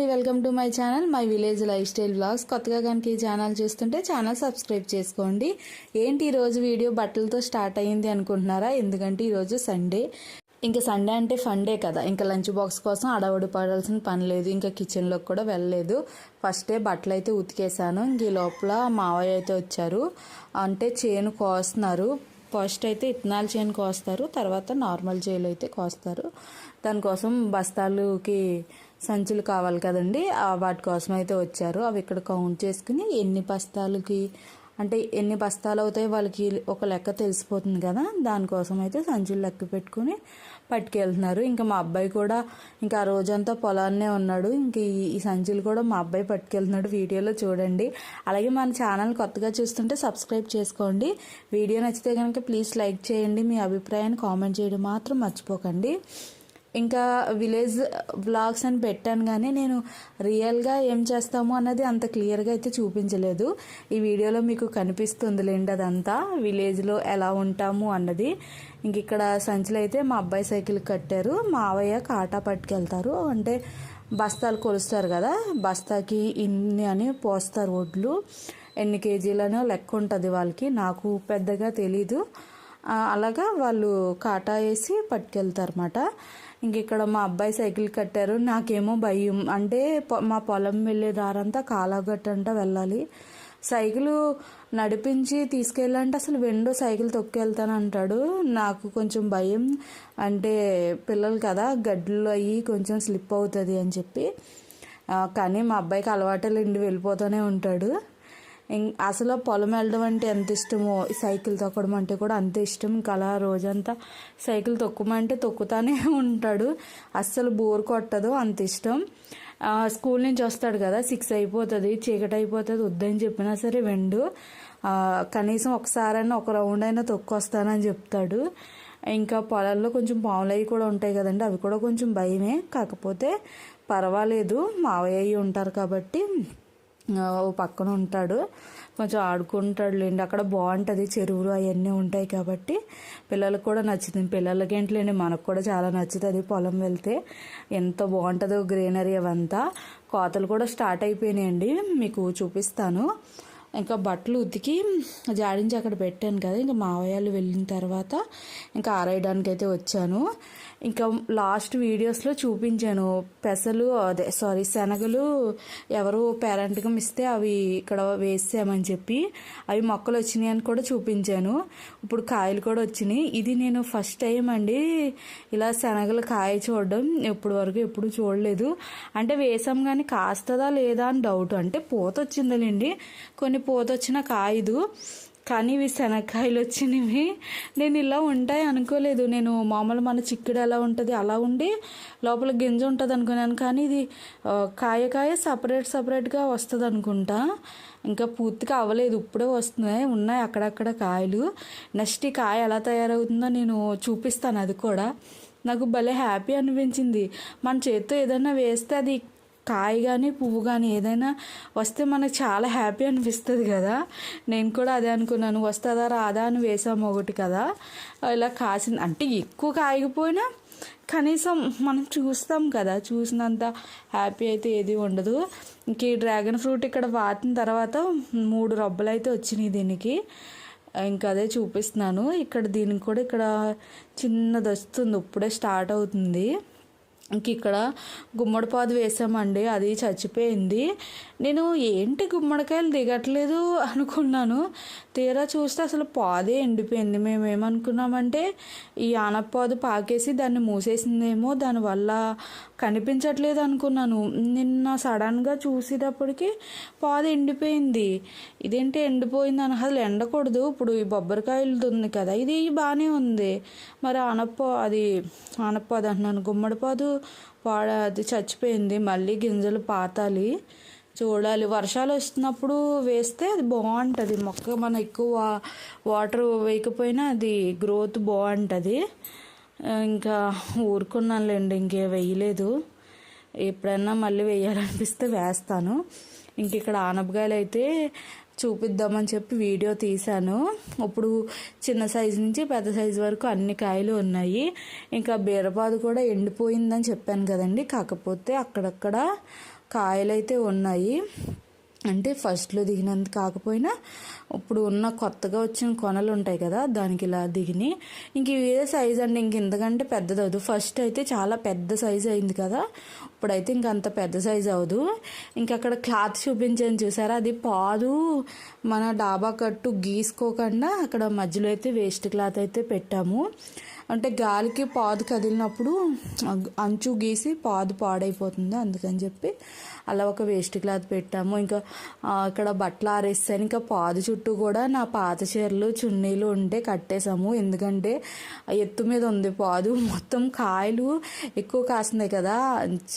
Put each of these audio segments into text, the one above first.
అండి. Welcome to my channel my village life style blogs కొత్తగా కనుక ఈ ఛానల్ చూస్తుంటే ఛానల్ సబ్స్క్రైబ్ చేసుకోండి. ఏంటి ఈరోజు వీడియో బట్టలతో స్టార్ట్ అయ్యింది అనుకుంటున్నారా? ఎందుకంటే ఈరోజు సండే ఇంకా సండే అంటే ఫండే కదా. ఇంకా లంచ్ బాక్స్ కోసం అడవడి పడాల్సిన పని లేదు. ఇంకా కిచెన్లోకి కూడా వెళ్ళలేదు. ఫస్టే బట్టలు అయితే ఉతికేసాను ఇంక ఈ లోపల మావయ్య అయితే వచ్చారు. అంటే చేను కోస్తున్నారు. ఫస్ట్ అయితే ఇత్తనాల చేను కోస్తారు. తర్వాత నార్మల్ చేలు అయితే కోస్తారు. దానికోసం బస్తాలుకి సంచులు కావాలి కదండి. వాటి కోసం అయితే వచ్చారు. అవి ఇక్కడ కౌంట్ చేసుకుని ఎన్ని బస్తాలకి అంటే ఎన్ని బస్తాలు అవుతాయి వాళ్ళకి ఒక లెక్క తెలిసిపోతుంది కదా. దానికోసం అయితే సంచులు లెక్క పెట్టుకుని పట్టుకెళ్తున్నారు. ఇంకా మా అబ్బాయి కూడా ఇంకా ఆ రోజంతా పొలాన్నే ఉన్నాడు. ఇంక ఈ ఈ సంచులు కూడా మా అబ్బాయి పట్టుకెళ్తున్నాడు వీడియోలో చూడండి. అలాగే మన ఛానల్ కొత్తగా చూస్తుంటే సబ్స్క్రైబ్ చేసుకోండి. వీడియో నచ్చితే కనుక ప్లీజ్ లైక్ చేయండి. మీ అభిప్రాయాన్ని కామెంట్ చేయడం మాత్రం మర్చిపోకండి. ఇంకా విలేజ్ వ్లాగ్స్ అని పెట్టాను కానీ నేను రియల్గా ఏం చేస్తాము అన్నది అంత క్లియర్గా అయితే చూపించలేదు. ఈ వీడియోలో మీకు కనిపిస్తుందిలేండి అదంతా. విలేజ్లో ఎలా ఉంటాము అన్నది. ఇంక ఇక్కడ సంచులు అయితే మా అబ్బాయి సైకిల్ కట్టారు. మావయ్య కాటా పట్టుకెళ్తారు. అంటే బస్తాలు కొలుస్తారు కదా బస్తాకి ఇన్ని అని పోస్తారు వడ్లు ఎన్ని కేజీలనో లెక్క ఉంటుంది వాళ్ళకి. నాకు పెద్దగా తెలీదు. అలాగా వాళ్ళు కాటా వేసి పట్టుకెళ్తారన్నమాట. అన్నమాట ఇక్కడ మా అబ్బాయి సైకిల్ కట్టారు. నాకేమో భయం. అంటే పొ- మా పొలం వెళ్ళే దారంతా కాలాగట్టంట వెళ్ళాలి. సైకిల్ నడిపించి తీసుకెళ్ళాలంటే అసలు వెండో సైకిల్ తొక్కెళ్తానంటాడు నాకు కొంచెం భయం. అంటే పిల్లలు కదా గడ్డలు అయ్యి కొంచెం స్లిప్ అవుతుంది అని చెప్పి. కానీ మా అబ్బాయికి అలవాటు ఇండి వెళ్ళిపోతూనే ఉంటాడు. అసలు పొలం వెళ్ళడం అంటే ఎంత ఇష్టమో సైకిల్ తొక్కడం అంటే కూడా అంత ఇష్టం. ఇంకా అలా రోజంతా సైకిల్ తొక్కమంటే తొక్కుతానే ఉంటాడు. అస్సలు బోర్ కొట్టదు అంత ఇష్టం. స్కూల్ నుంచి వస్తాడు కదా సిక్స్ అయిపోతుంది చీకటి అయిపోతుంది వద్దని చెప్పినా సరే వెండు. కనీసం ఒకసారైనా ఒక రౌండ్ అయినా తొక్కొస్తానని చెప్తాడు. ఇంకా పొలాల్లో కొంచెం పాములు అవి కూడా ఉంటాయి కదండి అవి కూడా కొంచెం భయమే. కాకపోతే పర్వాలేదు మావయ్య ఉంటారు కాబట్టి ఓ పక్కన ఉంటాడు. కొంచెం ఆడుకుంటాడు లేండి అక్కడ బాగుంటుంది. చెరువులు అవన్నీ ఉంటాయి కాబట్టి పిల్లలకు కూడా నచ్చుతుంది. పిల్లలకి ఏంటిలేండి? మనకు కూడా చాలా నచ్చుతుంది పొలం వెళ్తే. ఎంత బాగుంటుందో గ్రీనరీ అవంతా. కోతలు కూడా స్టార్ట్ అయిపోయినాయండి. మీకు చూపిస్తాను. ఇంకా బట్టలు ఉతికి జాడించి అక్కడ పెట్టాను కదా. ఇంకా మావయ్యలు వెళ్ళిన తర్వాత ఇంకా ఆరేయడానికి అయితే వచ్చాను. ఇంకా లాస్ట్ వీడియోస్లో చూపించాను. పెసలు అదే సారీ శనగలు ఎవరు పేరెంట్గా ఇస్తే అవి ఇక్కడ వేసామని చెప్పి. అవి మొక్కలు వచ్చినాయి అని కూడా చూపించాను. ఇప్పుడు కాయలు కూడా వచ్చినాయి. ఇది నేను ఫస్ట్ టైం అండి ఇలా శనగలు కాయ చూడడం. ఇప్పటి వరకు ఎప్పుడు చూడలేదు. అంటే వేసాం కానీ కాస్తుందా లేదా అని డౌట్ అంటే పూత వచ్చిందలేండి కొన్ని పూత వచ్చిన కాయదు. కానీ ఇవి శనక్కాయలు వచ్చినవి. నేను ఇలా ఉంటాయి అనుకోలేదు. నేను మామూలు మన చిక్కుడు ఎలా ఉంటుంది అలా ఉండి లోపల గింజ ఉంటుంది అనుకున్నాను. కానీ ఇది కాయ కాయ సపరేట్ సపరేట్గా వస్తుంది అనుకుంటా. ఇంకా పూర్తిగా అవ్వలేదు. ఇప్పుడే వస్తున్నాయి. ఉన్నాయి అక్కడక్కడ కాయలు. నెక్స్ట్ ఈ కాయ ఎలా తయారవుతుందో నేను చూపిస్తాను. అది కూడా నాకు భలే హ్యాపీ అనిపించింది. మన చేత్తో ఏదైనా వేస్తే అది కాయ కానీ పువ్వు కానీ ఏదైనా వస్తే మనకు చాలా హ్యాపీ అనిపిస్తుంది కదా. నేను కూడా అదే అనుకున్నాను. వస్తుందా రాదా అని వేసాము ఒకటి కదా. ఇలా కాసింది అంటే ఎక్కువ కాయకపోయినా కనీసం మనం చూస్తాం కదా. చూసినంత హ్యాపీ అయితే ఏది ఉండదు. ఇంక ఈ డ్రాగన్ ఫ్రూట్ ఇక్కడ వాతిన తర్వాత మూడు రబ్బలు అయితే వచ్చినాయి దీనికి. ఇంకా అదే చూపిస్తున్నాను. ఇక్కడ దీనికి కూడా ఇక్కడ చిన్నది వస్తుంది. ఇప్పుడే స్టార్ట్ అవుతుంది. ఇంక ఇక్కడ గుమ్మడిపాదు వేసామండి అది చచ్చిపోయింది. నేను ఏంటి గుమ్మడికాయలు దిగట్లేదు అనుకున్నాను. తీరా చూస్తే అసలు పాదే ఎండిపోయింది. మేము ఏమనుకున్నామంటే ఈ ఆనపాదు పాకేసి దాన్ని మూసేసిందేమో దానివల్ల కనిపించట్లేదు అనుకున్నాను. నిన్న సడన్గా చూసేటప్పటికి పాదు ఎండిపోయింది. ఇదేంటి ఎండిపోయింది అని అసలు ఎండకూడదు. ఇప్పుడు ఈ బొబ్బరికాయలు ఉంది కదా ఇది బాగానే ఉంది. మరి ఆనప్ప అది ఆనపాదు అంటున్నాను. గుమ్మడిపాదు వాడ అది చచ్చిపోయింది. మళ్ళీ గింజలు పాతాలి. చూడాలి. వర్షాలు వస్తున్నప్పుడు వేస్తే అది బాగుంటుంది. మొక్క మన ఎక్కువ వాటర్ వేయకపోయినా అది గ్రోత్ బాగుంటుంది. ఇంకా ఊరుకున్నానులేండి. ఇంకే వేయలేదు. ఎప్పుడన్నా మళ్ళీ వేయాలనిపిస్తే వేస్తాను. ఇంక ఇక్కడ ఆనపకాయలు అయితే చూపిద్దామని చెప్పి వీడియో తీశాను. ఇప్పుడు చిన్న సైజు నుంచి పెద్ద సైజు వరకు అన్ని కాయలు ఉన్నాయి. ఇంకా బీరపాదు కూడా ఎండిపోయిందని చెప్పాను కదండి. కాకపోతే అక్కడక్కడ కాయలు అయితే ఉన్నాయి. అంటే ఫస్ట్లో దిగినంత కాకపోయినా ఇప్పుడు ఉన్న కొత్తగా వచ్చిన కొనలు ఉంటాయి కదా దానికి ఇలా దిగినాయి ఇంక ఇదే సైజ్ అండి? ఇంక ఇంతకంటే పెద్దది అవదు ఫస్ట్ అయితే చాలా పెద్ద సైజ్ అయింది కదా ఇప్పుడైతే ఇంక అంత పెద్ద సైజ్ అవ్వదు. ఇంక అక్కడ క్లాత్ చూపించాను చూసారా? అది పాదు మన డాబా కట్టు గీసుకోకుండా అక్కడ మధ్యలో అయితే వేస్ట్ క్లాత్ అయితే పెట్టాము. అంటే గాలికి పాదు కదిలినప్పుడు అంచు గీసి పాదు పాడైపోతుంది అందుకని చెప్పి అలా ఒక వేస్ట్ క్లాత్ పెట్టాము. ఇంకా ఇక్కడ బట్టలు ఆరేస్తాను. ఇంకా పాదు చుట్టూ కూడా నా పాత చీరలు చున్నీలు ఉంటే కట్టేశాము. ఎందుకంటే ఎత్తు మీద ఉంది పాదు. మొత్తం కాయలు ఎక్కువ కాస్తున్నాయి కదా.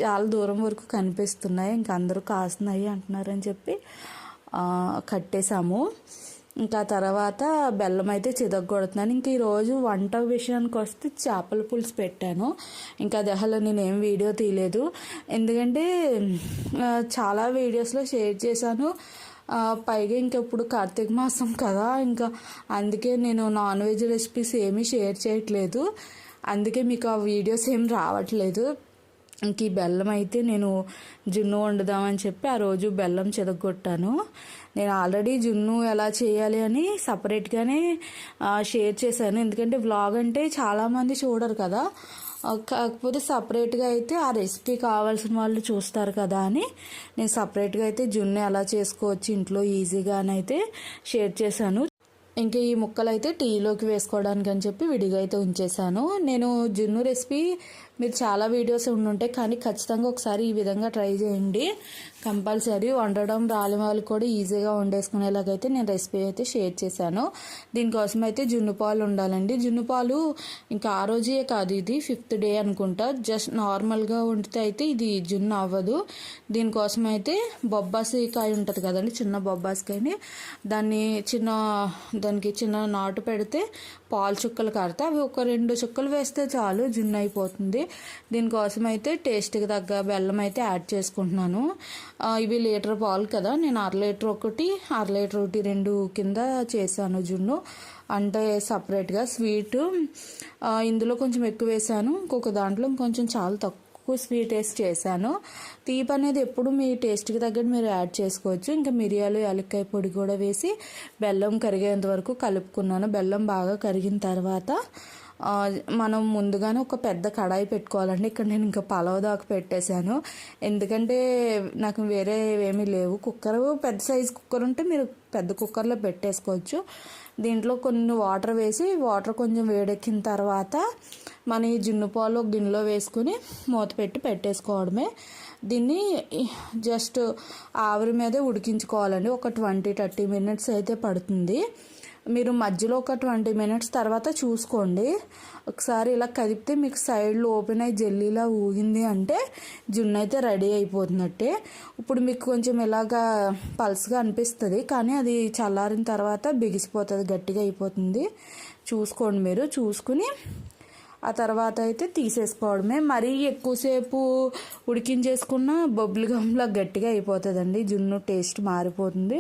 చాలా దూరం వరకు కనిపిస్తున్నాయి. ఇంకా అందరూ కాస్తున్నాయి అంటున్నారని చెప్పి కట్టేశాము. ఇంకా తర్వాత బెల్లం అయితే చిదగొడుతున్నాను ఇంక ఈరోజు వంట విషయానికి వస్తే చేపల పులుసు పెట్టాను. ఇంకా అది అసలు నేను ఏం వీడియో తీయలేదు. ఎందుకంటే చాలా వీడియోస్లో షేర్ చేశాను. పైగా ఇంకా ఇప్పుడు కార్తీక మాసం కదా. ఇంకా అందుకే నేను నాన్ వెజ్ రెసిపీస్ ఏమీ షేర్ చేయట్లేదు. అందుకే మీకు ఆ వీడియోస్ ఏం రావట్లేదు. ఇంక ఈ బెల్లం అయితే నేను జున్ను వండుదామని చెప్పి ఆ రోజు బెల్లం చెదగొట్టాను. నేను ఆల్రెడీ జున్ను ఎలా చేయాలి అని సపరేట్గానే షేర్ చేశాను. ఎందుకంటే వ్లాగ్ అంటే చాలామంది చూడరు కదా. కాకపోతే సపరేట్గా అయితే ఆ రెసిపీ కావాల్సిన వాళ్ళు చూస్తారు కదా అని నేను సపరేట్గా అయితే జున్ను ఎలా చేసుకోవచ్చు ఇంట్లో ఈజీగానైతే షేర్ చేశాను. ఇంకా ఈ ముక్కలు అయితే టీలోకి వేసుకోవడానికి అని చెప్పి విడిగా అయితే ఉంచేసాను నేను జున్ను రెసిపీ మీరు చాలా వీడియోస్ ఉండుంటాయి కానీ ఖచ్చితంగా ఒకసారి ఈ విధంగా ట్రై చేయండి. కంపల్సరీ వండడం రాని వాళ్ళు కూడా ఈజీగా వండేసుకునేలాగైతే నేను రెసిపీ అయితే షేర్ చేశాను. దీనికోసం అయితే జున్ను పాలు ఉండాలండి. జున్ను పాలు ఇంకా ఆ రోజే కాదు ఇది ఫిఫ్త్ డే అనుకుంటా. జస్ట్ నార్మల్గా వండితే అయితే ఇది జున్ను అవ్వదు. దీనికోసం అయితే బొబ్బాసికాయ ఉంటుంది కదండి చిన్న బొబ్బాసికాయని. దాన్ని చిన్న దానికి చిన్న నాటు పెడితే పాలు చుక్కలు కారితే అవి ఒక రెండు చుక్కలు వేస్తే చాలు జున్ను అయిపోతుంది. దీనికోసం అయితే టేస్ట్కి తగ్గ బెల్లం అయితే యాడ్ చేసుకుంటున్నాను. ఇవి లీటర్ పాలు కదా నేను అర లీటర్ ఒకటి అర లీటర్ ఒకటి రెండు కింద చేశాను జున్ను. అంటే సపరేట్గా స్వీట్. ఇందులో కొంచెం ఎక్కువ వేసాను ఇంకొక దాంట్లో కొంచెం చాలా తక్కువ ఎక్కువ స్వీట్ టేస్ట్ చేశాను. తీపి అనేది ఎప్పుడు మీ టేస్ట్కి తగ్గట్టు మీరు యాడ్ చేసుకోవచ్చు. ఇంకా మిరియాలు యాలక్కాయ పొడి కూడా వేసి బెల్లం కరిగేంత వరకు కలుపుకున్నాను. బెల్లం బాగా కరిగిన తర్వాత మనం ముందుగానే ఒక పెద్ద కడాయి పెట్టుకోవాలండి. ఇక్కడ నేను ఇంకా పలావ్ దాకా పెట్టేశాను. ఎందుకంటే నాకు వేరే ఏమీ లేవు. కుక్కర్ పెద్ద సైజ్ కుక్కర్ ఉంటే మీరు పెద్ద కుక్కర్లో పెట్టేసుకోవచ్చు. దీంట్లో కొన్ని వాటర్ వేసి వాటర్ కొంచెం వేడెక్కిన తర్వాత మన ఈ జున్ను పాలు గిన్నెలో వేసుకుని మూత పెట్టి పెట్టేసుకోవడమే. దీన్ని జస్ట్ ఆవిరి మీదే ఉడికించుకోవాలండి. ఒక ట్వంటీ థర్టీ మినిట్స్ అయితే పడుతుంది. మీరు మధ్యలో ఒక ట్వంటీ మినిట్స్ తర్వాత చూసుకోండి. ఒకసారి ఇలా కదిపితే మీకు సైడ్లో ఓపెన్ అయ్యి జెల్లీలా ఊగింది అంటే జున్ను అయితే రెడీ అయిపోతున్నట్టే. ఇప్పుడు మీకు కొంచెం ఇలాగా పల్స్గా అనిపిస్తుంది కానీ అది చల్లారిన తర్వాత బిగిసిపోతుంది గట్టిగా అయిపోతుంది. చూసుకోండి మీరు చూసుకుని ఆ తర్వాత అయితే తీసేసుకోవడమే. మరీ ఎక్కువసేపు ఉడికించేసుకున్న బొబ్బులు గమ్లా గట్టిగా అయిపోతుందండి. జున్ను టేస్ట్ మారిపోతుంది.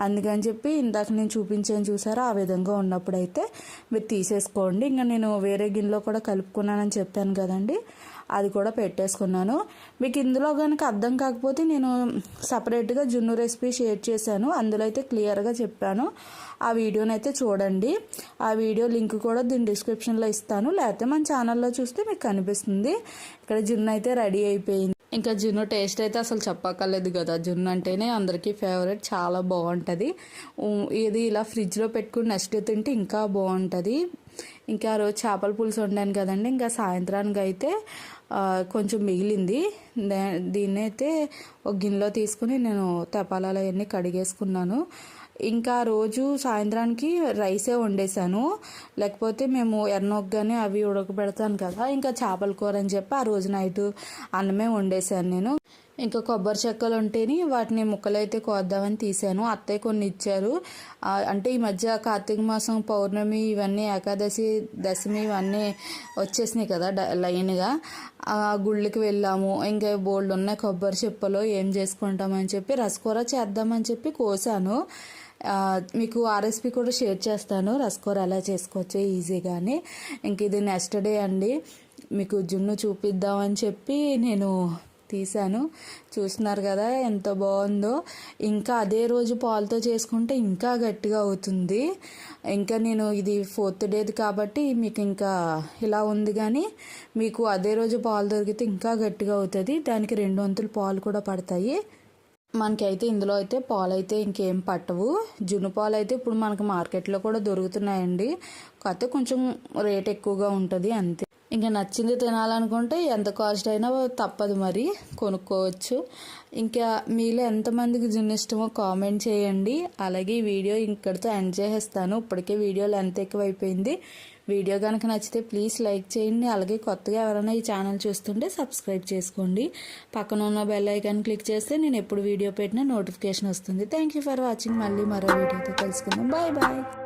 అందుకని చెప్పి ఇందాక నేను చూపించాను చూసారా? ఆ విధంగా ఉన్నప్పుడైతే మీరు తీసేసుకోండి. ఇంకా నేను వేరే గిన్నెలో కూడా కలుపుకున్నానని చెప్పాను కదండి. అది కూడా పెట్టేసుకున్నాను. మీకు ఇందులో కనుక అర్థం కాకపోతే నేను సపరేట్గా జున్ను రెసిపీ షేర్ చేశాను. అందులో అయితే క్లియర్గా చెప్పాను. ఆ వీడియోని అయితే చూడండి. ఆ వీడియో లింక్ కూడా దీని డిస్క్రిప్షన్లో ఇస్తాను. లేకపోతే మన ఛానల్లో చూస్తే మీకు కనిపిస్తుంది. ఇక్కడ జున్ను అయితే రెడీ అయిపోయింది. ఇంకా జున్ను టేస్ట్ అయితే అసలు చెప్పక్కర్లేదు కదా. జున్ను అంటేనే అందరికీ ఫేవరెట్. చాలా బాగుంటుంది. ఇది ఇలా ఫ్రిడ్జ్లో పెట్టుకుని నెక్స్ట్ తింటే ఇంకా బాగుంటుంది. ఇంకా ఆ రోజు చేపల పులుసు వండాను కదండి. ఇంకా సాయంత్రానికి అయితే కొంచెం మిగిలింది. దీన్ని అయితే ఒక గిన్నెలో తీసుకుని నేను తపాలాలు అవన్నీ కడిగేసుకున్నాను. ఇంకా రోజు సాయంత్రానికి రైసే వండేసాను లేకపోతే మేము ఎర్నొగ్గానే అవి ఉడకబెడతాను కదా ఇంకా చేపల కూర అని చెప్పి ఆ రోజు నైట్ అన్నమే వండేసాను నేను. ఇంకా కొబ్బరి చెక్కలు ఉంటేని వాటిని ముక్కలైతే కోద్దామని తీసాను అత్తయ్య కొన్ని ఇచ్చారు. అంటే ఈ మధ్య కార్తీక మాసం పౌర్ణమి ఇవన్నీ ఏకాదశి దశమి ఇవన్నీ వచ్చేసినాయి కదా డ- లైన్గా. ఆ గుళ్ళకి వెళ్ళాము. ఇంకా బోల్డ్ ఉన్నాయి కొబ్బరి చెప్పలు ఏం చేసుకుంటామని చెప్పి రసకూర చేద్దామని చెప్పి కోసాను. మీకు ఆ రెసిపీ కూడా షేర్ చేస్తాను. రసకూర ఎలా చేసుకోవచ్చు ఈజీగానే. ఇంక ఇది నెక్స్ట్ డే అండి. మీకు జున్ను చూపిద్దామని చెప్పి నేను తీసాను చూస్తున్నారు కదా ఎంత బాగుందో. ఇంకా అదే రోజు పాలతో చేసుకుంటే ఇంకా గట్టిగా అవుతుంది. ఇంకా నేను ఇది ఫోర్త్ డేది కాబట్టి మీకు ఇంకా ఇలా ఉంది కానీ మీకు అదే రోజు పాలు దొరికితే ఇంకా గట్టిగా అవుతుంది. దానికి రెండు వంతులు పాలు కూడా పడతాయి. మనకైతే ఇందులో అయితే పాలు అయితే ఇంకేం పట్టవు. జున్ను పాలు అయితే ఇప్పుడు మనకు మార్కెట్లో కూడా దొరుకుతున్నాయండి. కాకపోతే కొంచెం రేట్ ఎక్కువగా ఉంటుంది అంతే. ఇంకా నచ్చింది తినాలనుకుంటే ఎంత కాస్ట్ అయినా తప్పదు మరి కొనుక్కోవచ్చు. ఇంకా మీలో ఎంతమందికి జున్ను ఇష్టమో కామెంట్ చేయండి. అలాగే ఈ వీడియో ఇక్కడితో ఎండ్ చేసేస్తాను. ఇప్పటికే వీడియో లెంత్ ఎక్కువైపోయింది. వీడియో కనుక నచ్చితే ప్లీజ్ లైక్ చేయండి. అలాగే కొత్తగా ఎవరైనా ఈ ఛానల్ చూస్తుంటే సబ్స్క్రైబ్ చేసుకోండి. పక్కన ఉన్న బెల్ ఐకాన్ క్లిక్ చేస్తే నేను ఎప్పుడు వీడియో పెట్టినా నోటిఫికేషన్ వస్తుంది. థ్యాంక్ యూ ఫర్ వాచింగ్ మళ్ళీ మరో వీడియోతో కలుసుకుందాం. Bye bye